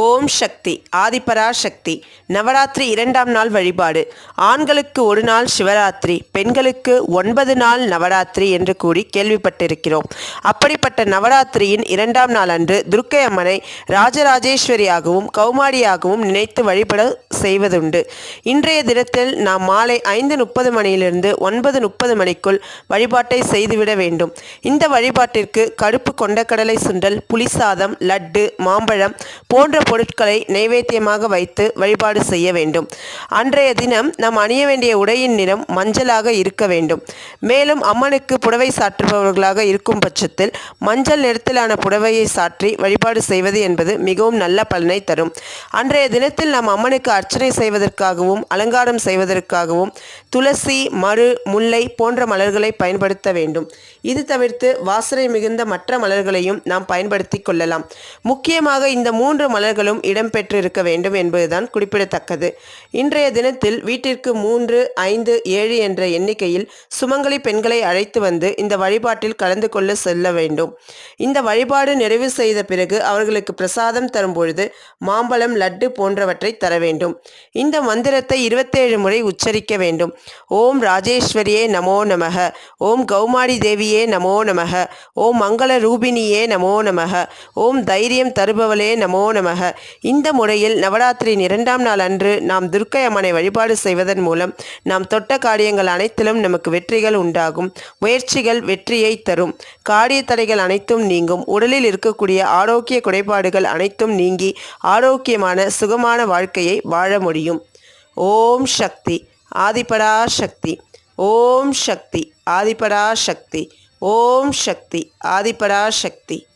ஓம் சக்தி ஆதிபரா சக்தி நவராத்திரி இரண்டாம் நாள் வழிபாடு ஆண்களுக்கு ஒரு நாள் சிவராத்திரி பெண்களுக்கு ஒன்பது நாள் நவராத்திரி என்று கூறி கேள்விப்பட்டிருக்கிறோம். அப்படிப்பட்ட நவராத்திரியின் இரண்டாம் நாள் அன்று துர்க்கை அம்மனை ராஜராஜேஸ்வரியாகவும் கௌமாரியாகவும் நினைத்து வழிபட செய்வதுண்டு. இன்றைய தினத்தில் நாம் மாலை ஐந்து முப்பது மணியிலிருந்து ஒன்பது முப்பது மணிக்குள் வழிபாட்டை செய்துவிட வேண்டும். இந்த வழிபாட்டிற்கு கருப்பு கொண்டக்கடலை சுண்டல் புளிசாதம் லட்டு மாம்பழம் போன்ற பொருட்களை நைவேத்தியமாக வைத்து வழிபாடு செய்ய வேண்டும். அன்றைய தினம் நாம் அணிய வேண்டிய உடையின் நிறம் மஞ்சளாக இருக்க வேண்டும். மேலும் அம்மனுக்கு புடவை சாற்றுபவர்களாக இருக்கும் பட்சத்தில் மஞ்சள் நிறத்திலான புடவையை சாற்றி வழிபாடு செய்வது என்பது மிகவும் நல்ல பலனை தரும். அன்றைய தினத்தில் நாம் அம்மனுக்கு அர்ச்சனை செய்வதற்காகவும் அலங்காரம் செய்வதற்காகவும் துளசி மரு முல்லை போன்ற மலர்களை பயன்படுத்த வேண்டும். இது தவிர்த்து வாசனை மிகுந்த மற்ற மலர்களையும் நாம் பயன்படுத்தி கொள்ளலாம். முக்கியமாக இந்த மூன்று மலர் மலர்களும் இடம்பெற்றிருக்க வேண்டும் என்பதுதான் குறிப்பிடத்தக்கது. இன்றைய தினத்தில் வீட்டிற்கு மூன்று ஐந்து ஏழு என்ற எண்ணிக்கையில் சுமங்கலி பெண்களை அழைத்து வந்து இந்த வழிபாட்டில் கலந்து கொள்ள செல்ல வேண்டும். இந்த வழிபாடு நிறைவு செய்த பிறகு அவர்களுக்கு பிரசாதம் தரும்பொழுது மாம்பழம் லட்டு போன்றவற்றை தர வேண்டும். இந்த மந்திரத்தை இருபத்தேழு முறை உச்சரிக்க வேண்டும். ஓம் ராஜேஸ்வரியே நமோ நமக. ஓம் கௌமாரி தேவியே நமோ நமக. ஓம் மங்கள ரூபிணியே நமோ நமக. ஓம் தைரியம் தருபவளே நமோ நமக. இந்த முறையில் நவராத்திரியின் இரண்டாம் நாள் அன்று நாம் துர்க்கை அம்மனை வழிபாடு செய்வதன் மூலம் நாம் தொட்ட காரியங்கள் அனைத்திலும் நமக்கு வெற்றிகள் உண்டாகும். முயற்சிகள் வெற்றியை தரும். காரிய தடைகள் அனைத்தும் நீங்கும். உடலில் இருக்கக்கூடிய ஆரோக்கிய குறைபாடுகள் அனைத்தும் நீங்கி ஆரோக்கியமான சுகமான வாழ்க்கையை வாழ முடியும். ஓம் சக்தி. ஆதிபடா சக்தி. ஓம் சக்தி. ஆதிபடா சக்தி. ஓம் சக்தி. ஆதிபடா சக்தி.